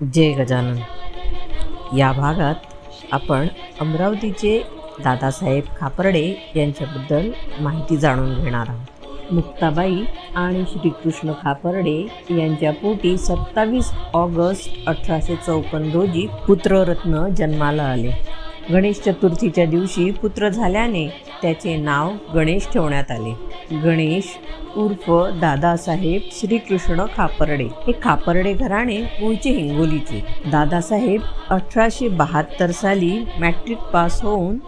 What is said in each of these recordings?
जय गजानन. या भागात आपण अमरावतीचे दादासाहेब खापर्डे यांच्याबद्दल माहिती जाणून घेणार आहोत. मुक्ताबाई आणि श्रीकृष्ण खापर्डे यांच्या पोटी सत्तावीस ऑगस्ट अठराशे चौपन्न रोजी पुत्ररत्न जन्माला आले. गणेश चतुर्थीच्या दिवशी पुत्र झाल्याने त्याचे नाव गणेश ठेवण्यात आले. गणेश उर्फ दादासाहेब श्रीकृष्ण खापर्डे. हे खापर्डे घराणे मूळचे हिंगोलीचे. दादासाहेब अठराशे बहात्तर साली मॅट्रिक पास होऊन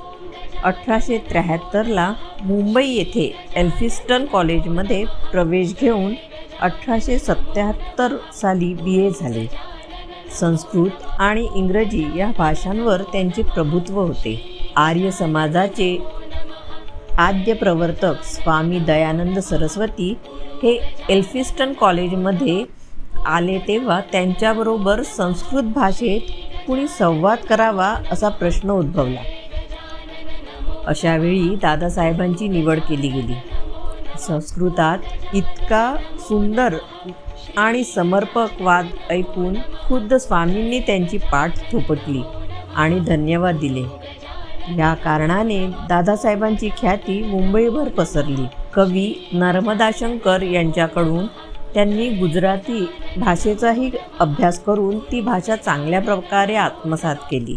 अठराशे त्र्याहत्तरला मुंबई येथे एल्फिस्टन कॉलेजमध्ये प्रवेश घेऊन अठराशे सत्त्याहत्तर साली बी ए झाले. संस्कृत आणि इंग्रजी या भाषांवर त्यांचे प्रभुत्व होते. आर्य समाजाचे आद्य प्रवर्तक स्वामी दयानंद सरस्वती हे एल्फिस्टन कॉलेजमध्ये आले तेव्हा त्यांच्याबरोबर संस्कृत भाषेत कुणी संवाद करावा असा प्रश्न उद्भवला. अशावेळी दादासाहेबांची निवड केली गेली. संस्कृतात इतका सुंदर आणि समर्पक वाद ऐकून खुद्द स्वामींनी त्यांची पाठ थोपटली आणि धन्यवाद दिले. या कारणाने दादासाहेबांची ख्याती मुंबईभर पसरली. कवी नर्मदाशंकर यांच्याकडून त्यांनी गुजराती भाषेचाही अभ्यास करून ती भाषा चांगल्या प्रकारे आत्मसात केली.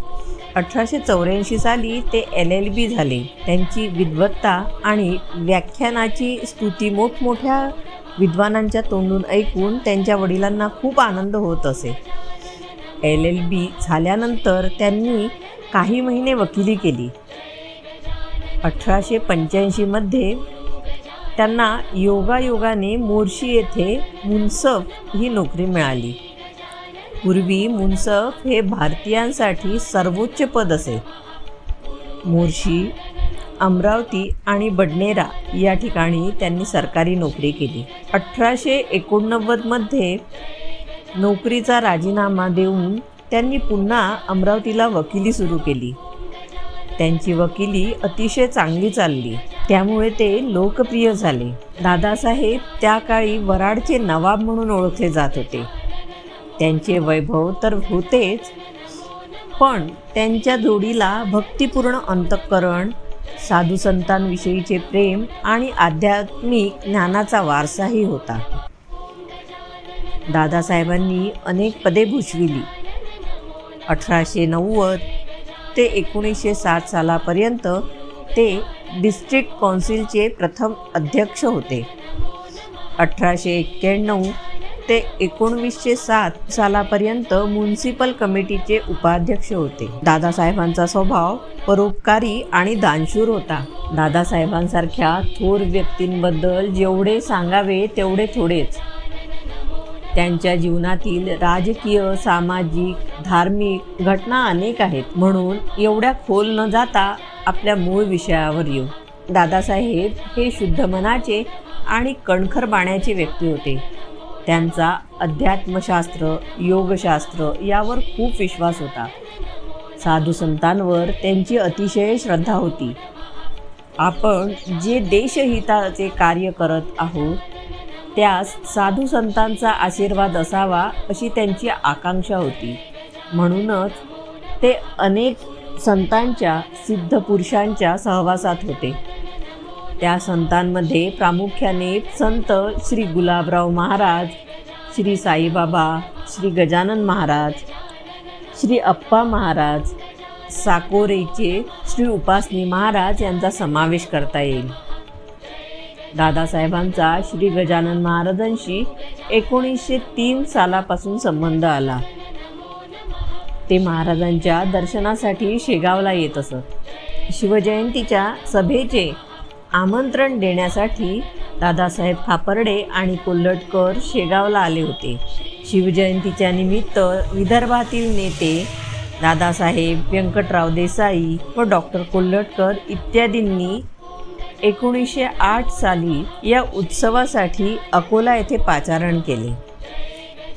अठराशे चौऱ्याऐंशी साली ते एल एल बी झाले. त्यांची विद्वत्ता आणि व्याख्यानाची स्तुती मोठमोठ्या विद्वानांच्या तोंडून ऐकून त्यांच्या वडिलांना खूप आनंद होत असे. एल एल बी झाल्यानंतर त्यांनी काही महिने वकिली केली. अठराशे पंच्याऐंशीमध्ये त्यांना योगायोगाने मोर्शी येथे मुन्सफ ही नोकरी मिळाली. पूर्वी मुन्सफ हे भारतीयांसाठी सर्वोच्च पद असे. मोर्शी अमरावती आणि बडनेरा या ठिकाणी त्यांनी सरकारी नोकरी केली. अठराशे एकोणनव्वदमध्ये नोकरीचा राजीनामा देऊन त्यांनी पुन्हा अमरावतीला वकिली सुरू केली. त्यांची वकिली अतिशय चांगली चालली. त्यामुळे ते लोकप्रिय झाले. दादासाहेब त्या काळी वराडचे नवाब म्हणून ओळखले जात होते. त्यांचे वैभव तर होतेच पण त्यांच्या जोडीला भक्तिपूर्ण अंतःकरण साधू संतांविषयीचे प्रेम आणि आध्यात्मिक ज्ञानाचा वारसाही होता. दादासाहेबांनी अनेक पदे भूषविली. अठराशे नव्वद ते एकोणीसशे सात सालापर्यंत ते डिस्ट्रिक्ट कौन्सिलचे प्रथम अध्यक्ष होते. अठराशे एक्क्याण्णव ते एकोणवीसशे सात सालापर्यंत म्युन्सिपल कमिटीचे उपाध्यक्ष होते. दादासाहेबांचा स्वभाव परोपकारी आणि दानशूर होता. दादासाहेबांसारख्या थोर व्यक्तींबद्दल जेवढे सांगावे तेवढे थोडेच. त्यांच्या जीवनातील राजकीय सामाजिक धार्मिक घटना अनेक आहेत. म्हणून एवढ्या खोल न जाता आपल्या मूळ विषयावर येऊ. दादासाहेब हे शुद्ध मनाचे आणि कणखर बाण्याचे व्यक्ती होते. त्यांचा अध्यात्मशास्त्र योगशास्त्र यावर खूप विश्वास होता. साधू संतांवर त्यांची अतिशय श्रद्धा होती. आपण जे देशहिताचे कार्य करत आहोत त्यास साधू संतांचा आशीर्वाद असावा अशी त्यांची आकांक्षा होती. म्हणूनच ते अनेक संतांच्या सिद्ध पुरुषांच्या सहवासात होते. त्या संतांमध्ये प्रामुख्याने संत श्री गुलाबराव महाराज श्री साईबाबा श्री गजानन महाराज श्री अप्पा महाराज साकोरेचे श्री उपासनी महाराज यांचा समावेश करता येईल. दादासाहेबांचा श्री गजानन महाराजांशी एकोणीसशे तीन सालापासून संबंध आला. ते महाराजांच्या दर्शनासाठी शेगावला येत असत. शिवजयंतीच्या सभेचे आमंत्रण देण्यासाठी दादासाहेब खापर्डे आणि कोल्हटकर शेगावला आले होते. शिवजयंतीच्या निमित्त विदर्भातील नेते दादासाहेब व्यंकटराव देसाई व डॉक्टर कोल्हटकर इत्यादींनी एकोणीसशे आठ साली या उत्सवासाठी अकोला येथे पाचारण केले.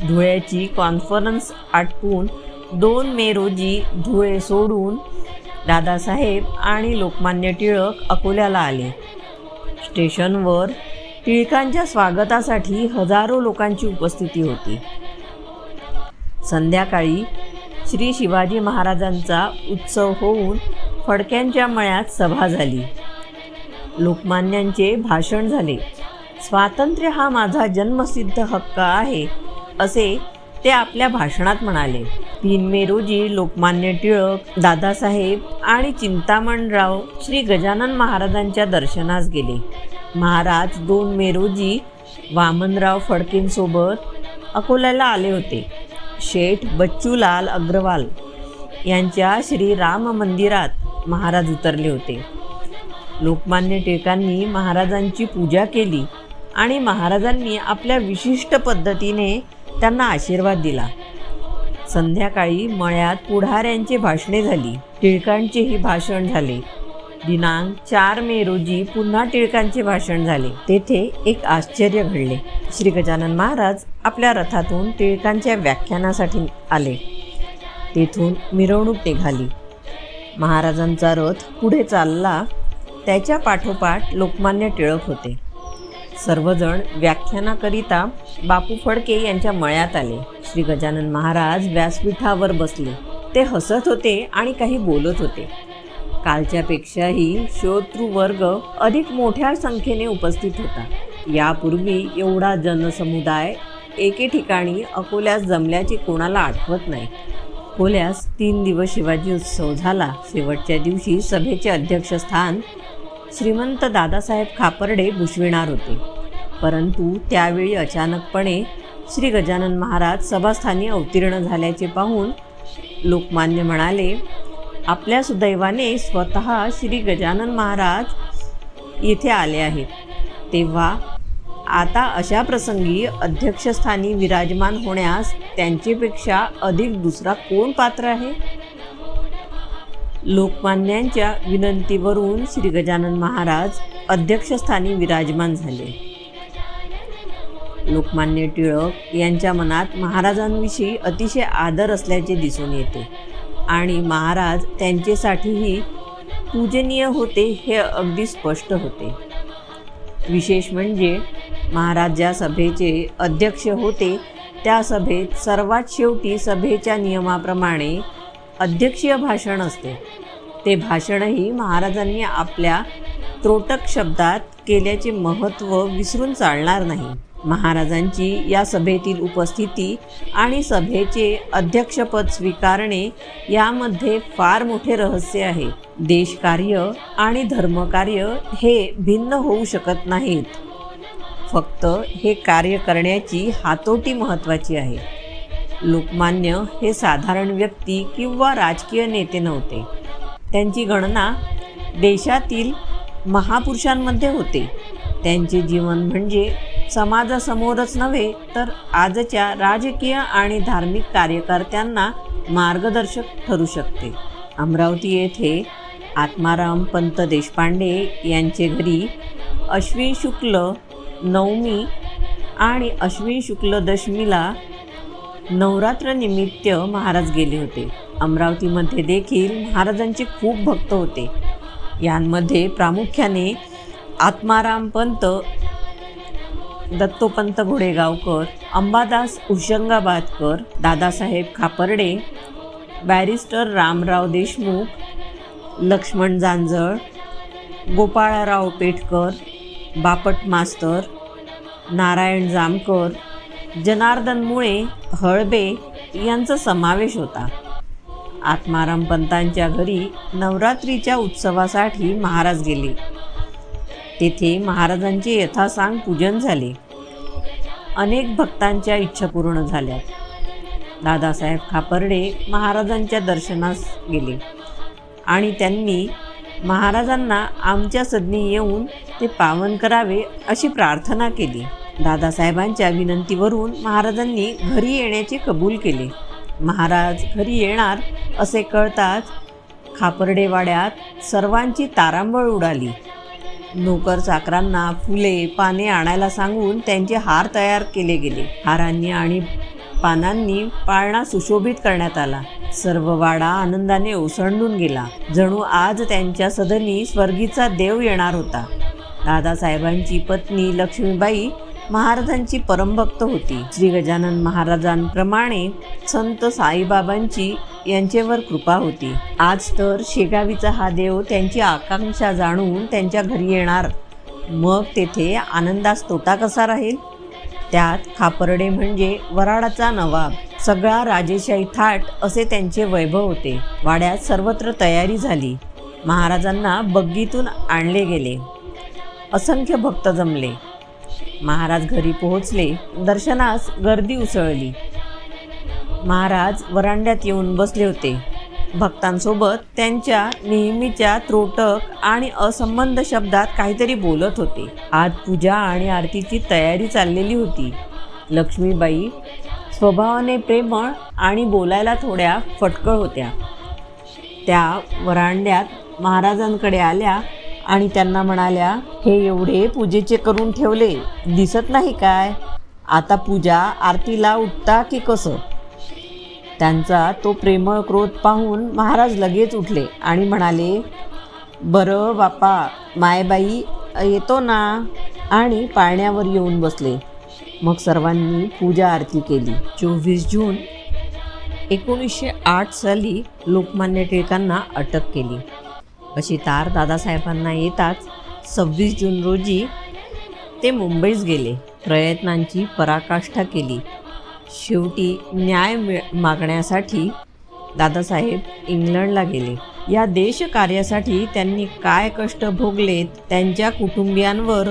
धुळ्याची कॉन्फरन्स आटपून दोन मे रोजी धुळे सोडून दादासाहेब आणि लोकमान्य टिळक अकोल्याला आले. स्टेशनवर टिळकांच्या स्वागतासाठी हजारो लोकांची उपस्थिती होती. संध्याकाळी श्री शिवाजी महाराजांचा उत्सव होऊन फडक्यांच्या मळ्यात सभा झाली. लोकमान्यांचे भाषण झाले. स्वातंत्र्य हा माझा जन्मसिद्ध हक्क आहे असे ते आपल्या भाषणात म्हणाले. तीन मे रोजी लोकमान्य टिळक दादासाहेब आणि चिंतामणराव श्री गजानन महाराजांच्या दर्शनास गेले. महाराज दोन मे रोजी वामनराव फडकेंसोबत अकोल्याला आले होते. शेठ बच्चूलाल अग्रवाल यांच्या श्री राम मंदिरात महाराज उतरले होते. लोकमान्य टिळकांनी महाराजांची पूजा केली आणि महाराजांनी आपल्या विशिष्ट पद्धतीने त्यांना आशीर्वाद दिला. संध्याकाळी मळ्यात पुढाऱ्यांची भाषणे झाली. टिळकांचेही भाषण झाले. दिनांक चार मे रोजी पुन्हा टिळकांचे भाषण झाले. तेथे एक आश्चर्य घडले. श्री गजानन महाराज आपल्या रथातून टिळकांच्या व्याख्यानासाठी आले. तेथून मिरवणूक निघाली. महाराजांचा रथ पुढे चालला. त्याच्या पाठोपाठ लोकमान्य टिळक होते. सर्वजण व्याख्यानाकरिता बापू फडके यांच्या मळ्यात आले. श्री गजानन महाराज व्यासपीठावर बसले. ते हसत होते आणि काही बोलत होते. कालच्यापेक्षाही श्रोतृवर्ग अधिक मोठ्या संख्येने उपस्थित होता. यापूर्वी एवढा जनसमुदाय एके ठिकाणी अकोल्यास जमल्याचे कोणाला आठवत नाही. अकोल्यास तीन दिवस शिवाजी उत्सव झाला. शेवटच्या दिवशी सभेचे अध्यक्षस्थान श्रीमंत दादासाहेब खापर्डे भूषविणार होते. परंतु त्यावेळी अचानकपणे श्री गजानन महाराज सभास्थानी अवतीर्ण झाल्याचे पाहून लोकमान्य म्हणाले आपल्या सुदैवाने स्वतः श्री गजानन महाराज येथे आले आहेत. तेव्हा आता अशा प्रसंगी अध्यक्षस्थानी विराजमान होण्यास त्यांचेपेक्षा अधिक दुसरा कोण पात्र आहे? लोकमान्यांच्या विनंतीवरून श्री गजानन महाराज अध्यक्षस्थानी विराजमान झाले. लोकमान्य टिळक यांच्या मनात महाराजांविषयी अतिशय आदर असल्याचे दिसून येते. आणि महाराज त्यांचेसाठीही पूजनीय होते हे अगदी स्पष्ट होते. विशेष म्हणजे महाराज ज्या सभेचे अध्यक्ष होते त्या सभेत सर्वात शेवटी सभेच्या नियमाप्रमाणे अध्यक्षीय भाषण असते. ते भाषणही महाराजांनी आपल्या त्रोटक शब्दात केल्याचे महत्त्व विसरून चालणार नाही. महाराजांची या सभेतील उपस्थिती आणि सभेचे अध्यक्षपद स्वीकारणे यामध्ये फार मोठे रहस्य आहे. देशकार्य आणि धर्मकार्य हे भिन्न होऊ शकत नाहीत. फक्त हे कार्य करण्याची हातोटी महत्त्वाची आहे. लोकमान्य हे साधारण व्यक्ती किंवा राजकीय नेते नव्हते. त्यांची गणना देशातील महापुरुषांमध्ये होते. त्यांचे जीवन म्हणजे समाजासमोरच नव्हे तर आजच्या राजकीय आणि धार्मिक कार्यकर्त्यांना मार्गदर्शक ठरू शकते. अमरावती येथे आत्माराम पंत देशपांडे यांचे घरी अश्विन शुक्ल नवमी आणि अश्विन शुक्ल दशमीला नवरात्रनिमित्त महाराज गेले होते. अमरावतीमध्ये देखील महाराजांचे खूप भक्त होते. यांमध्ये प्रामुख्याने आत्माराम पंत दत्तोपंत घोडेगावकर अंबादास उशंगाबादकर दादासाहेब खापर्डे बॅरिस्टर रामराव देशमुख लक्ष्मण जांजळ गोपाळराव पेठकर बापट मास्तर नारायण जामकर जनार्दन मुळे हळबे यांचा समावेश होता. आत्माराम पंतांच्या घरी नवरात्रीच्या उत्सवासाठी महाराज गेले. तेथे महाराजांचे यथासांग पूजन झाले. अनेक भक्तांच्या इच्छा पूर्ण झाल्या. दादासाहेब खापर्डे महाराजांच्या दर्शनास गेले आणि त्यांनी महाराजांना आमच्या सदनी येऊन ते पावन करावे अशी प्रार्थना केली. दादासाहेबांच्या विनंतीवरून महाराजांनी घरी येण्याचे कबूल केले. महाराज घरी येणार असे कळताच खापर्डेवाड्यात सर्वांची तारांबळ उडाली. नोकर चाकरांना फुले पाने आणायला सांगून त्यांचे हार तयार केले गेले. हारांनी आणि पानांनी पाळणा सुशोभित करण्यात आला. सर्व वाडा आनंदाने ओसंडून गेला. जणू आज त्यांच्या सदनी स्वर्गीचा देव येणार होता. दादासाहेबांची पत्नी लक्ष्मीबाई महाराजांची परमभक्त होती. श्री गजानन महाराजांप्रमाणे संत साईबाबांची यांचेवर कृपा होती. आज तर शेगावीचा हा देव त्यांची आकांक्षा जाणून त्यांच्या घरी येणार. मग तेथे आनंदास तोटा कसा राहील? त्यात खापर्डे म्हणजे वराडाचा नवाब सगळा राजेशाही थाट असे त्यांचे वैभव होते. वाड्यात सर्वत्र तयारी झाली. महाराजांना बग्गीतून आणले गेले. असंख्य भक्त जमले. महाराज घरी पोहोचले. दर्शनास गर्दी उसळली. महाराज वरांड्यात येऊन बसले होते. भक्तांसोबत त्यांच्या नेहमीच्या त्रोटक आणि असंबंध शब्दात काहीतरी बोलत होते. आज पूजा आणि आरतीची तयारी चाललेली होती. लक्ष्मीबाई स्वभावाने प्रेमळ आणि बोलायला थोड्या फटकळ होत्या. त्या वरांड्यात महाराजांकडे आल्या आणि त्यांना म्हणाल्या हे एवढे पूजेचे करून ठेवले दिसत नाही काय? आता पूजा आरतीला उठता की कसं? त्यांचा तो प्रेमळ क्रोध पाहून महाराज लगेच उठले आणि म्हणाले बरं बापा मायबाई येतो ना? आणि पाळण्यावर येऊन बसले. मग सर्वांनी पूजा आरती केली. चोवीस जून एकोणीसशे आठ साली लोकमान्य टिळकांना अटक केली. अशी तार दादासाहेबांना येताच सव्वीस जून रोजी ते मुंबईस गेले. प्रयत्नांची पराकाष्ठा केली. शेवटी न्याय मिळ मागण्यासाठी दादासाहेब इंग्लंडला गेले. या देशकार्यासाठी त्यांनी काय कष्ट भोगलेत त्यांच्या कुटुंबियांवर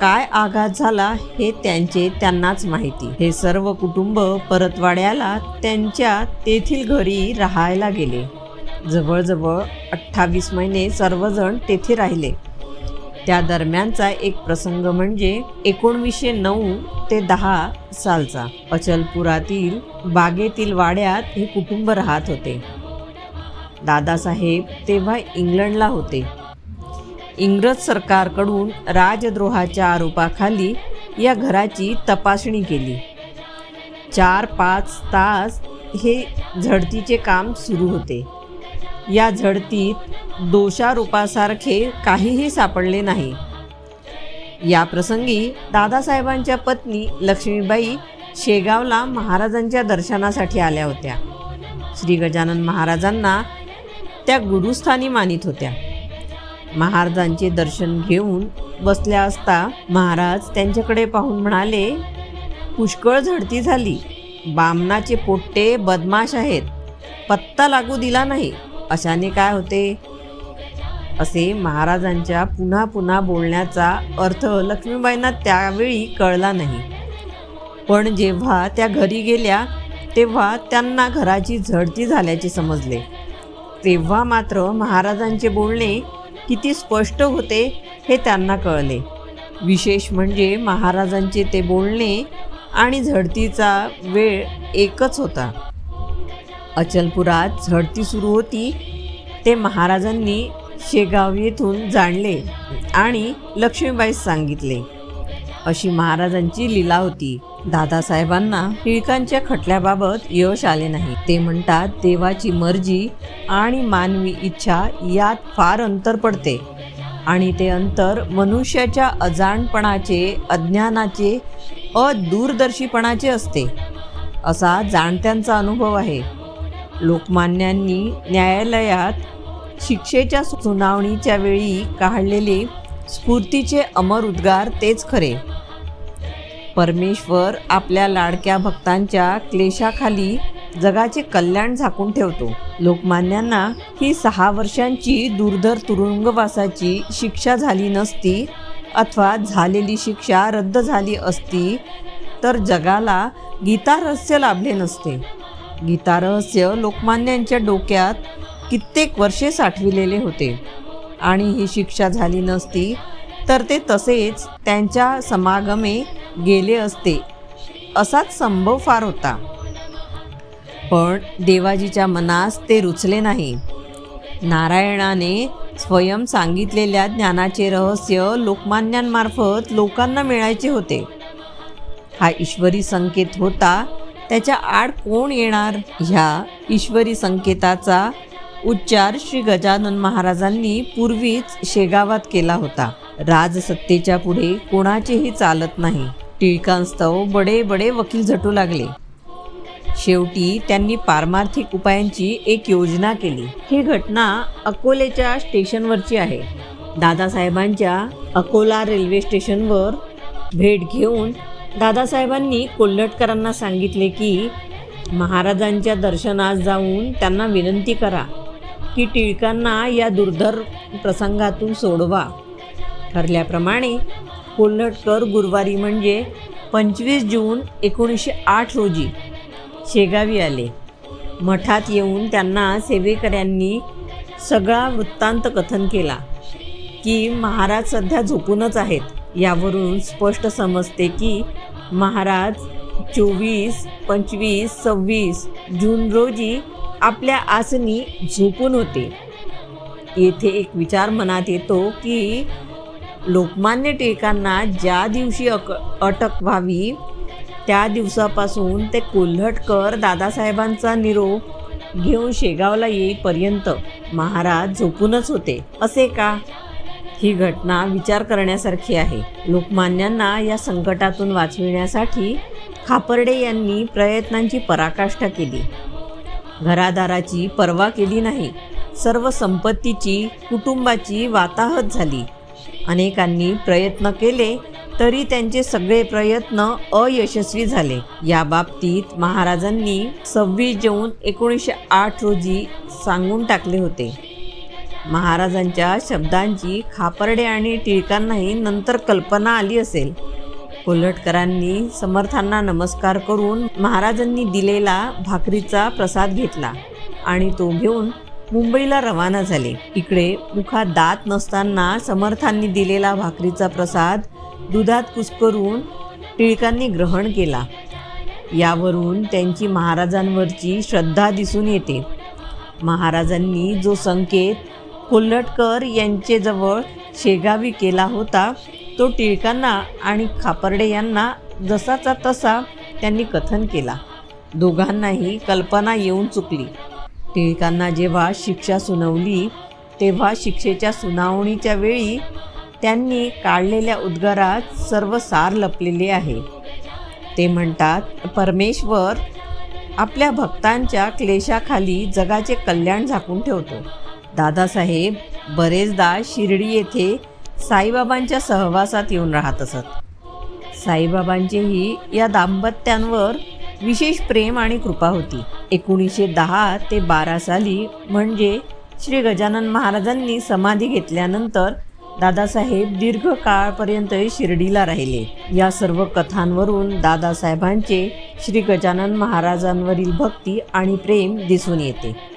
काय आघात झाला हे त्यांचे त्यांनाच माहिती. हे सर्व कुटुंब परतवाड्याला त्यांच्या तेथील घरी राहायला गेले. जवळजवळ अठ्ठावीस महिने सर्वजण तेथे राहिले. त्या दरम्यानचा एक प्रसंग म्हणजे एकोणवीसशे नऊ ते दहा सालचा. अचलपुरातील बागेतील वाड्यात हे कुटुंब राहत होते. दादासाहेब तेव्हा इंग्लंडला होते. इंग्रज सरकारकडून राजद्रोहाच्या आरोपाखाली या घराची तपासणी केली. चार पाच तास हे झडतीचे काम सुरू होते. या झडतीत दोषारोपासारखे काहीही सापडले नाही. या प्रसंगी दादासाहेबांच्या पत्नी लक्ष्मीबाई शेगावला महाराजांच्या दर्शनासाठी आल्या होत्या. श्री गजानन महाराजांना त्या गुरुस्थानी मानित होत्या. महाराजांचे दर्शन घेऊन बसल्या असता महाराज त्यांच्याकडे पाहून म्हणाले पुष्कळ झडती झाली. बामनाचे पोट्टे बदमाश आहेत. पत्ता लागू दिला नाही. अशाने काय होते? असे महाराजांच्या पुन्हा पुन्हा बोलण्याचा अर्थ लक्ष्मीबाईंना त्यावेळी कळला नाही. पण जेव्हा त्या घरी गेल्या तेव्हा त्यांना घराची झडती झाल्याचे समजले. तेव्हा मात्र महाराजांचे बोलणे किती स्पष्ट होते हे त्यांना कळले. विशेष म्हणजे महाराजांचे ते बोलणे आणि झडतीचा वेळ एकच होता. अचलपुरात झडती सुरू होती ते महाराजांनी शेगाव येथून जाणले आणि लक्ष्मीबाईस सांगितले. अशी महाराजांची लीला होती. दादासाहेबांना टिळकांच्या खटल्याबाबत यश आले नाही. ते म्हणतात देवाची मर्जी आणि मानवी इच्छा यात फार अंतर पडते आणि ते अंतर मनुष्याच्या अजाणपणाचे अज्ञानाचे अदूरदर्शीपणाचे असते. असा जाणत्यांचा अनुभव आहे. लोकमान्यांनी न्यायालयात शिक्षेच्या सुनावणीच्या वेळी काढलेले स्फूर्तीचे अमर उद्गार तेच खरे. परमेश्वर आपल्या लाडक्या भक्तांच्या क्लेशाखाली जगाचे कल्याण झाकून ठेवतो. लोकमान्यांना ही सहा वर्षांची दुर्धर तुरुंगवासाची शिक्षा झाली नसती अथवा झालेली शिक्षा रद्द झाली असती तर जगाला गीतारहस्य लाभले नसते. गीतारहस्य लोकमान्यांच्या डोक्यात कित्येक वर्षे साठविलेले होते. आणि ही शिक्षा झाली नसती तर ते तसेच त्यांच्या समागमे गेले असते. असाच संभव फार होता. पण देवाजीच्या मनास ते रुचले नाही. नारायणाने स्वयं सांगितलेल्या ज्ञानाचे रहस्य लोकमान्यांमार्फत लोकांना मिळायचे होते. हा ईश्वरी संकेत होता त्याच्या आड कोण येणार? ह्या ईश्वरी संकेताचा उच्चार श्री गजानन महाराजांनी पूर्वीच शेगावात केला होता. राजसत्तेच्या पुढे कोणाचेही चालत नाही. टिळकांस्तव बडे बडे वकील झटू लागले. शेवटी त्यांनी पारमार्थिक उपायांची एक योजना केली. ही घटना अकोलेच्या स्टेशनवरची आहे. दादासाहेबांच्या अकोला रेल्वे स्टेशनवर भेट घेऊन दादासाहेबांनी कोल्हटकरांना सांगितले की महाराजांच्या दर्शनास जाऊन त्यांना विनंती करा. की टिळकांना या दुर्धर प्रसंगातून सोडवा. ठरल्याप्रमाणे कोल्हटकर गुरुवारी म्हणजे पंचवीस जून एकोणीसशे आठ रोजी शेगावी आले. मठात येऊन त्यांना सेवेकऱ्यांनी सगळा वृत्तांत कथन केला की महाराज सध्या झोपूनच आहेत. यावरून स्पष्ट समजते की महाराज चोवीस पंचवीस सव्वीस जून रोजी आपल्या आसनी झोपून होते. येथे एक विचार मनात येतो की लोकमान्य टिळकांना ज्या दिवशी अक अटक व्हावी त्या दिवसापासून ते कोल्हटकर दादासाहेबांचा निरोप घेऊन शेगावला येईपर्यंत महाराज झोपूनच होते. असे का? ही घटना विचार करण्यासारखी आहे. लोकमान्यांना या संकटातून वाचविण्यासाठी खापर्डे यांनी प्रयत्नांची पराकाष्ठा केली. घरादाराची पर्वा केली नाही. सर्व संपत्तीची कुटुंबाची वाताहत झाली. अनेकांनी प्रयत्न केले तरी त्यांचे सगळे प्रयत्न अयशस्वी झाले. या बाबतीत महाराजांनी सव्वीस जून एकोणीसशे आठ रोजी सांगून टाकले होते. महाराजांच्या शब्दांची खापर्डे आणि टिळकांनाही नंतर कल्पना आली असेल. कोल्हटकरांनी समर्थांना नमस्कार करून महाराजांनी दिलेला भाकरीचा प्रसाद घेतला आणि तो घेऊन मुंबईला रवाना झाले. इकडे मुखात दात नसताना समर्थांनी दिलेला भाकरीचा प्रसाद दुधात कुस्करून टिळकांनी ग्रहण केला. यावरून त्यांची महाराजांवरची श्रद्धा दिसून येते. महाराजांनी जो संकेत कोल्हटकर यांचेजवळ शेगावी केला होता तो टिळकांना आणि खापर्डे यांना जसाचा तसा त्यांनी कथन केला. दोघांनाही कल्पना येऊन चुकली. टिळकांना जेव्हा शिक्षा सुनावली तेव्हा शिक्षेच्या सुनावणीच्या वेळी त्यांनी काढलेल्या उद्गारात सर्व सार लपलेले आहे. ते म्हणतात परमेश्वर आपल्या भक्तांच्या क्लेशाखाली जगाचे कल्याण झाकून ठेवतो. दादासाहेब बरेचदा शिर्डी येथे साईबाबांच्या सहवासात येऊन राहत असत. साईबाबांचेही या दाम्पत्यांवर विशेष प्रेम आणि कृपा होती. एकोणीसशे दहा ते बारा साली म्हणजे श्री गजानन महाराजांनी समाधी घेतल्यानंतर दादासाहेब दीर्घ काळपर्यंत शिर्डीला राहिले. या सर्व कथांवरून दादासाहेबांचे श्री गजानन महाराजांवरील भक्ती आणि प्रेम दिसून येते.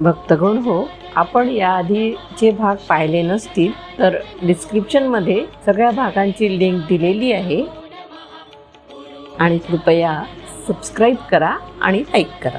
भक्तगण हो आपण याआधीचे भाग पाहिले नसतील तर डिस्क्रिप्शनमध्ये सगळ्या भागांची लिंक दिलेली आहे. आणि कृपया सबस्क्राईब करा आणि लाईक करा.